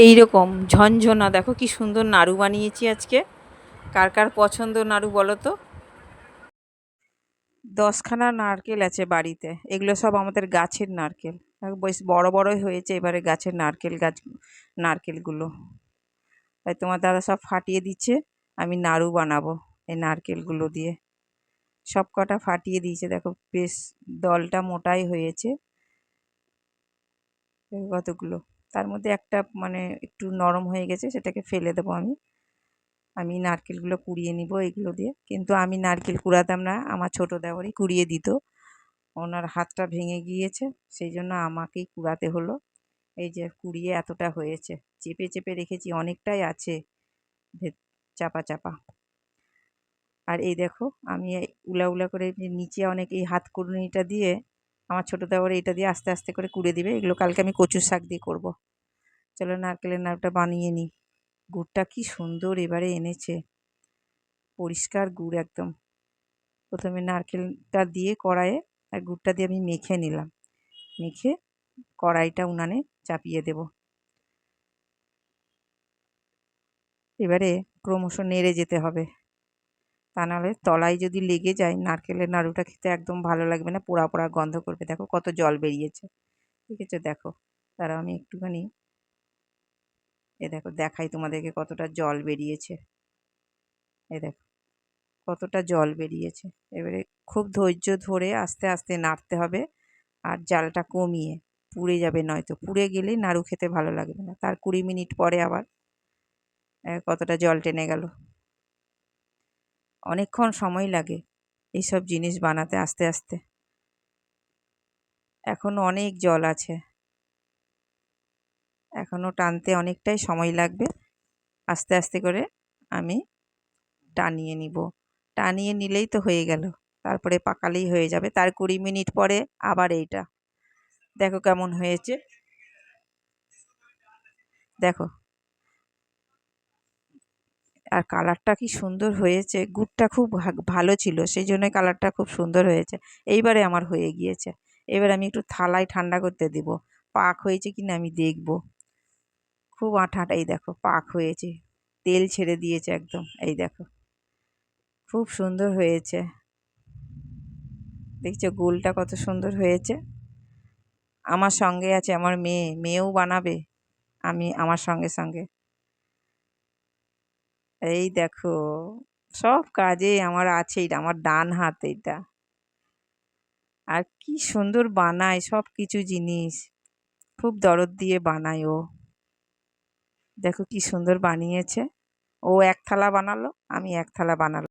এই রকম ঝনঝনা, দেখো কি সুন্দর নাড়ু বানিয়েছি আজকে। কার কার পছন্দ নাড়ু বলো তো? দশখানা নারকেল আছে বাড়িতে, এগুলো সব আমাদের গাছের নারকেল। বেশ বড় বড়ই হয়েছে এবারে গাছের নারকেল গাছ, নারকেলগুলো। তাই তোমার দাদা সব ফাটিয়ে দিচ্ছে, আমি নাড়ু বানাবো এই নারকেলগুলো দিয়ে। সব কটা ফাটিয়ে দিয়েছে, দেখো বেশ দলটা মোটাই হয়েছে। কতগুলো? তার মধ্যে একটা মানে একটু নরম হয়ে গেছে, সেটাকে ফেলে দেবো আমি। আমি নারকেলগুলো কুড়িয়ে নিব এগুলো দিয়ে। কিন্তু আমি নারকেল কুড়াতাম না, আমার ছোটো দেওরই কুড়িয়ে দিত। ওনার হাতটা ভেঙে গিয়েছে, সেই জন্য আমাকেই কুড়াতে হলো। এই যে কুড়িয়ে এতটা হয়েছে, চেপে চেপে রেখেছি, অনেকটাই আছে চাপা চাপা। আর এই দেখো, আমি উলা উলা করে নিচে অনেক এই হাত কুড়ুনিটা দিয়ে আমার ছোটো দেওর এটা দিয়ে আস্তে আস্তে করে কুড়ে দিবে। এগুলো কালকে আমি কচুর শাক দিয়ে করব। চলো নারকেলের নাড়ুটা বানিয়ে নিই। গুড়টা কি সুন্দর এবারে এনেছে। পরিষ্কার গুড় একদম। প্রথমে নারকেলটা দিয়ে কড়াইয়ে আর গুড়টা দিয়ে আমি মেখে নিলাম। মেখে কড়াইটা উনানে চাপিয়ে দেব। এবারে ক্রমশ নেড়ে যেতে হবে। তা নাহলে তলায় যদি লেগে যায়, নারকেলের নাড়ুটা খেতে একদম ভালো লাগবে না, পোড়া পোড়া গন্ধ করবে। দেখো কত জল বেরিয়েছে। ঠিক আছে, দেখো। তারা আমি একটুখানি এ দেখো, দেখাই তোমাদেরকে কতটা জল বেরিয়েছে। এ দেখো, কতটা জল বেরিয়েছে। এবারে খুব ধৈর্য ধরে আস্তে আস্তে নাড়তে হবে আর জালটা কমিয়ে পুড়ে যাবে নয়তো। পুড়ে গেলেই নাড়ু খেতে ভালো লাগবে না। তার কুড়ি মিনিট পরে আবার কতটা জল টেনে গেল। অনেকক্ষণ সময় লাগে এইসব জিনিস বানাতে আস্তে আস্তে। এখনও অনেক জল আছে। এখনও টানতে অনেকটাই সময় লাগবে। আস্তে আস্তে করে আমি টানিয়ে নিব। টানিয়ে নিলেই তো হয়ে গেল। তারপরে পাকালেই হয়ে যাবে। তার কুড়ি মিনিট পরে আবার এইটা। দেখো কেমন হয়েছে। দেখো। আর কালারটা কি সুন্দর হয়েছে। গুড়টা খুব ভালো ছিল সেই জন্যই কালারটা খুব সুন্দর হয়েছে। এইবারে আমার হয়ে গিয়েছে। এবার আমি একটু থালায় ঠান্ডা করতে দেব। পাক হয়েছে কি না আমি দেখব। খুব আঠাটা, এই দেখো, পাক হয়েছে। তেল ছেড়ে দিয়েছে একদম, এই দেখো। খুব সুন্দর হয়েছে। দেখছ, গোলটা কত সুন্দর হয়েছে। আমার সঙ্গে আছে, আমার মেয়ে, মেয়েও বানাবে। আমি, আমার সঙ্গে সঙ্গে। এই দেখো, সব কাজে আমার আছে এটা আমার ডান হাত এটা আর কি সুন্দর বানায় সব কিছু জিনিস। খুব দরদ দিয়ে বানায় ও। দেখো কি সুন্দর বানিয়েছে। ও এক থালা বানালো, আমি এক থালা বানালাম।